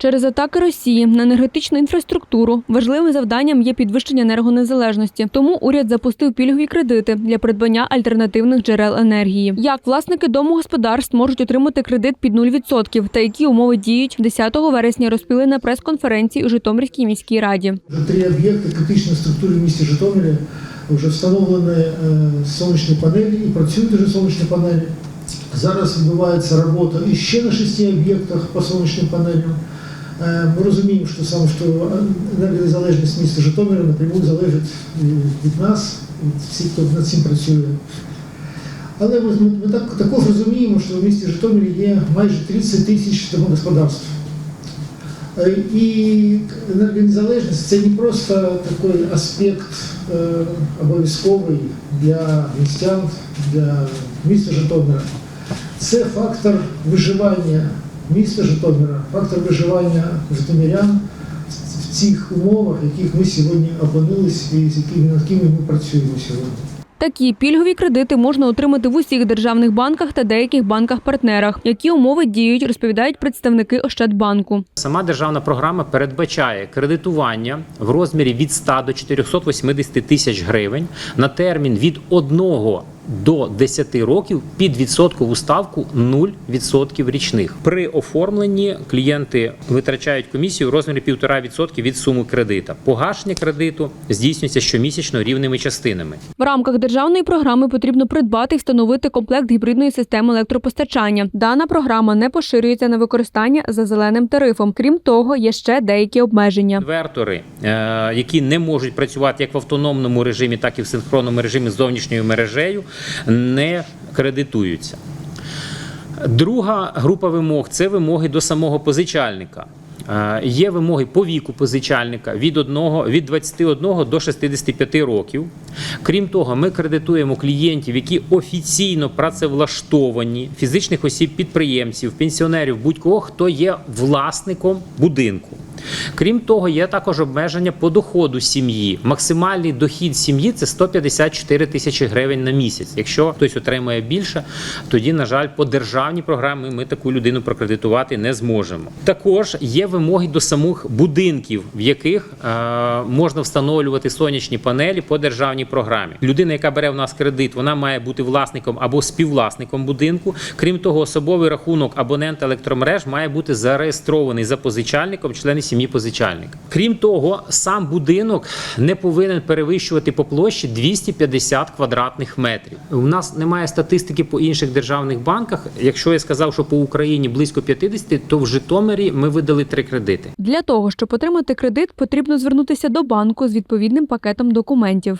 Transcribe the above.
Через атаки Росії на енергетичну інфраструктуру важливим завданням є підвищення енергонезалежності. Тому уряд запустив пільгові кредити для придбання альтернативних джерел енергії. Як власники домогосподарств можуть отримати кредит під 0% та які умови діють 10 вересня розпіли на прес-конференції у Житомирській міській раді. Три об'єкти критичної структури в місті Житомирі вже встановлені е, сонячні панелі і працюють вже сонячні панелі. Зараз відбувається робота іще на шести об'єктах по сонячним панелям. Е, Ми розуміємо, що саме що енергонезалежність міста Житомира напряму залежить е, від нас, від всіх, хто над цим працює. Але ми, ми, так, також розуміємо, що в місті Житомирі є майже 30 тисяч домогосподарств. Е, І енергонезалежність це не просто такий аспект е, обов'язковий для містян, для міста Житомира. Це фактор виживання міста Житомира, фактор виживання житомирян в цих умовах, в яких ми сьогодні опинились і з якими над якими ми працюємо сьогодні. Такі пільгові кредити можна отримати в усіх державних банках та деяких банках-партнерах. Які умови діють, розповідають представники Ощадбанку. Сама державна програма передбачає кредитування в розмірі від 100 до 480 тисяч гривень на термін від 1 до 10 років під відсоткову ставку 0% річних. При оформленні клієнти витрачають комісію в розмірі 1,5% від суми кредита. Погашення кредиту здійснюється щомісячно рівними частинами. В рамках державної програми потрібно придбати і встановити комплект гібридної системи електропостачання. Дана програма не поширюється на використання за зеленим тарифом. Крім того, є ще деякі обмеження. Інвертори, е, які не можуть працювати як в автономному режимі, так і в синхронному режимі з зовнішньою мережею, не кредитуються. Друга група вимог це вимоги до самого позичальника. Е, Є вимоги по віку позичальника від 1, від 21 до 65 років. Крім того, ми кредитуємо клієнтів, які офіційно працевлаштовані, фізичних осіб, підприємців, пенсіонерів, будь-кого, хто є власником будинку. Крім того, є також обмеження по доходу сім'ї. Максимальний дохід сім'ї це 154 тисячі гривень на місяць. Якщо хтось отримує більше, тоді, на жаль, по державній програмі ми таку людину прокредитувати не зможемо. Також є вимоги до самих будинків, в яких е, можна встановлювати сонячні панелі по державній програмі. Людина, яка бере в нас кредит, вона має бути власником або співвласником будинку. Крім того, особовий рахунок абонента електромереж має бути зареєстрований за позичальником, члени сім'ї позичальника. Крім того, сам будинок не повинен перевищувати по площі 250 квадратних метрів. У нас немає статистики по інших державних банках. Якщо я сказав, що по Україні близько 50, то в Житомирі ми видали три кредити. Для того, щоб отримати кредит, потрібно звернутися до банку з відповідним пакетом документів.